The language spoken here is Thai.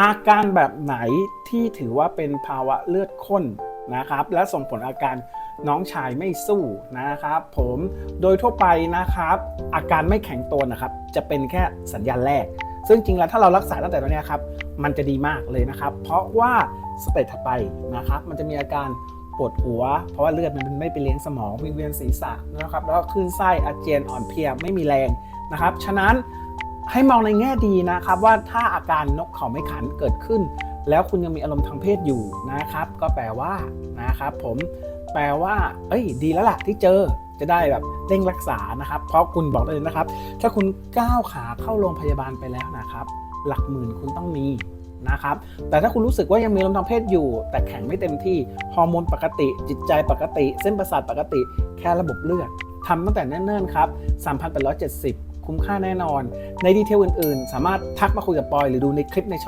อาการแบบไหนที่ถือว่าเป็นภาวะเลือดข้นนะครับ และส่งผลอาการน้องชายไม่สู้นะครับ ผมโดยทั่วไปนะครับ อาการไม่แข็งตัวนะครับ จะเป็นแค่สัญญาณแรก ซึ่งจริงแล้วถ้าเรารักษาตั้งแต่ตอนนี้ครับ มันจะดีมากเลยนะครับ เพราะว่าสเตจถัดไปนะครับ มันจะมีอาการปวดหัว เพราะว่าเลือดมันไม่ไปเลี้ยงสมองวิงเวียนศีรษะนะครับ แล้วก็คลื่นไส้อาเจียนอ่อนเพลียไม่มีแรงนะครับ ฉะนั้น ให้มองในแง่ดีนะครับว่าถ้าอาการนกเขาไม่ขันเกิดขึ้น แล้วคุณยังมีอารมณ์ทางเพศอยู่นะครับ ก็แปลว่านะครับผมแปลว่า เอ้ย ดีแล้วล่ะที่เจอจะได้แบบเร่งรักษานะครับ เพราะคุณบอกได้เลยนะครับ ถ้าคุณก้าวขาเข้าโรงพยาบาลไปแล้วนะครับ หลักหมื่นคุณต้องมีนะครับ แต่ถ้าคุณรู้สึกว่ายังมีอารมณ์ทางเพศอยู่ แต่แข็งไม่เต็มที่ฮอร์โมนปกติ จิตใจปกติ เส้นประสาทปกติ แค่ระบบเลือดทำตั้งแต่เนิ่นๆครับ3,870 คุ้มค่าแน่นอน ในดีเทลอื่นๆ สามารถทักมาคุยกับปอยหรือดูในคลิปในช่อง